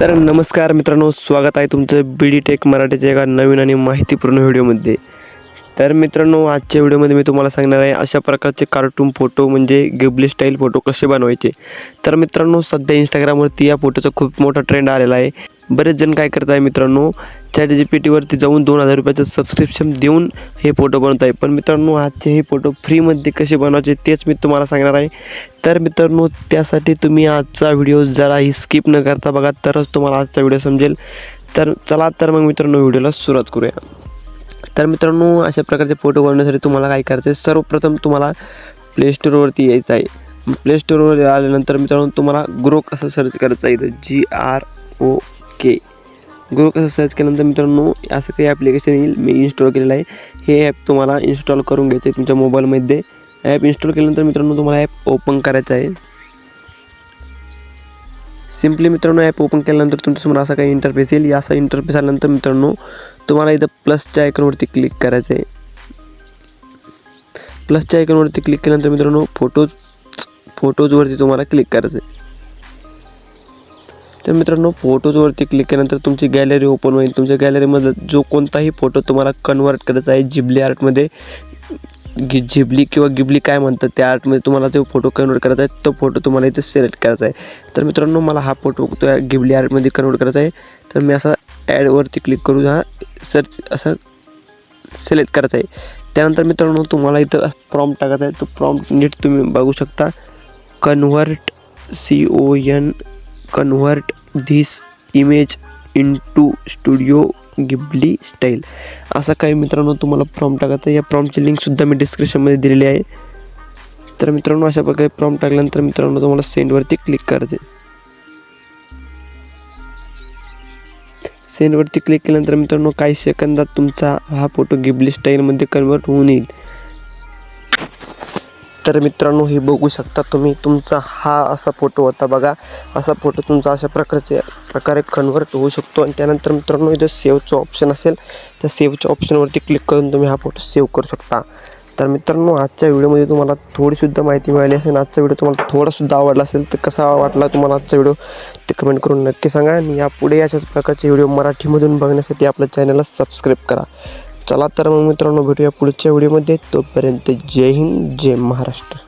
तर नमस्कार मित्रांनो स्वागत आहे तुमचं बी डी टेक मराठीच्या एका नवीन आणि माहितीपूर्ण व्हिडिओमध्ये. तर मित्रांनो आजच्या व्हिडिओमध्ये मी तुम्हाला सांगणार आहे अशा प्रकारचे कार्टून फोटो म्हणजे गिबली स्टाईल फोटो कसे बनवायचे. तर मित्रांनो सध्या इंस्टाग्रामवरती या फोटोचा खूप मोठा ट्रेंड आलेला आहे. बरेच जण काय करत आहे मित्रांनो चॅट जी पी टीवरती जाऊन दोन हजार रुपयाचं सबस्क्रिप्शन देऊन हे फोटो बनवत आहे पण मित्रांनो आजचे हे फोटो फ्रीमध्ये कसे बनवायचे तेच मी तुम्हाला सांगणार आहे. तर मित्रांनो त्यासाठी तुम्ही आजचा व्हिडिओ जराही स्किप न करता बघा तरच तुम्हाला आजचा व्हिडिओ समजेल. तर चला तर मग मित्रांनो व्हिडिओला सुरुवात करूया. तर मित्रांनो अशा प्रकारचे फोटो बनवण्यासाठी तुम्हाला काय करायचं आहे सर्वप्रथम तुम्हाला प्ले स्टोअरवरती यायचं आहे. प्ले स्टोअरवर आल्यानंतर मित्रांनो तुम्हाला ग्रो कसं सर्च करायचं आहे इथं? G R O K Grok कसं सर्च केल्यानंतर मित्रांनो असं काही ॲप्लिकेशन येईल. मी इन्स्टॉल केलेलं आहे. हे ॲप तुम्हाला इन्स्टॉल करून घ्यायचं आहे तुमच्या मोबाईलमध्ये ॲप इन्स्टॉल केल्यानंतर मित्रांनो तुम्हाला ॲप ओपन करायचं आहे. सिम्पली मित्रांनो ॲप ओपन केल्यानंतर तुमच्यासमोर असा काही इंटरफेस येईल. या असा इंटरफेस आल्यानंतर मित्रांनो तुम्हाला इथं प्लसच्या आयकॉनवरती क्लिक करायचं आहे प्लसच्या आयकॉनवरती क्लिक केल्यानंतर मित्रांनो फोटोज फोटोजवरती तुम्हाला क्लिक करायचं आहे तर मित्रांनो फोटोजवरती क्लिक केल्यानंतर तुमची गॅलरी ओपन होईल. तुमच्या गॅलरीमधला जो कोणताही फोटो तुम्हाला कन्वर्ट करायचा आहे जिबली आर्टमध्ये गि झिबली किंवा गिबली काय म्हणतात त्या आर्टमध्ये तुम्हाला जो फोटो कन्वर्ट करायचा आहे तो फोटो तुम्हाला इथे सिलेक्ट करायचा आहे. तर मित्रांनो मला हा फोटो त्या गिबली आर्टमध्ये कन्वर्ट करायचा आहे. तर मी असा ॲडवरती क्लिक करून हा. सर्च असं सिलेक्ट करायचं आहे. त्यानंतर मित्रांनो तुम्हाला इथं प्रॉम्प्ट टाकायचा आहे. तो प्रॉम्प्ट नीट तुम्ही बघू शकता. Convert C O N convert this image into Studio Ghibli style असा काही मित्रांनो तुम्हाला प्रॉम्प्ट टाकायचा आहे. या प्रॉम्पची लिंकसुद्धा मी डिस्क्रिप्शनमध्ये दिलेली आहे. तर मित्रांनो अशा प्रकारे प्रॉम्प टाकल्यानंतर मित्रांनो तुम्हाला सेंडवरती क्लिक करायचं सेंडवरती क्लिक केल्यानंतर मित्रांनो काही सेकंदात तुमचा हा फोटो गिबली स्टाईलमध्ये कन्वर्ट होऊन येईल. तर मित्रांनो हे बघू शकता तुम्ही तुमचा हा असा फोटो होता बघा. असा फोटो तुमचा अशा प्रकारचे प्रकारे कन्वर्ट होऊ शकतो. आणि त्यानंतर मित्रांनो इथं सेव्हचं ऑप्शन असेल. त्या सेव्हच्या ऑप्शनवरती क्लिक करून तुम्ही हा फोटो सेव्ह करू शकता. तर मित्रांनो आजच्या व्हिडिओमध्ये तुम्हाला थोडीसुद्धा माहिती मिळाली असेल आजचा व्हिडिओ तुम्हाला थोडासुद्धा आवडला असेल तर कसा वाटला तुम्हाला आजचा व्हिडिओ ते कमेंट करून नक्की सांगा. आणि यापुढे अशाच प्रकारचे व्हिडिओ मराठीमधून बघण्यासाठी आपल्या चॅनलला सबस्क्राईब करा. चला तर मग मित्रांनो भेटूया पुढच्या व्हिडिओमध्ये. तोपर्यंत जय हिंद जय महाराष्ट्र.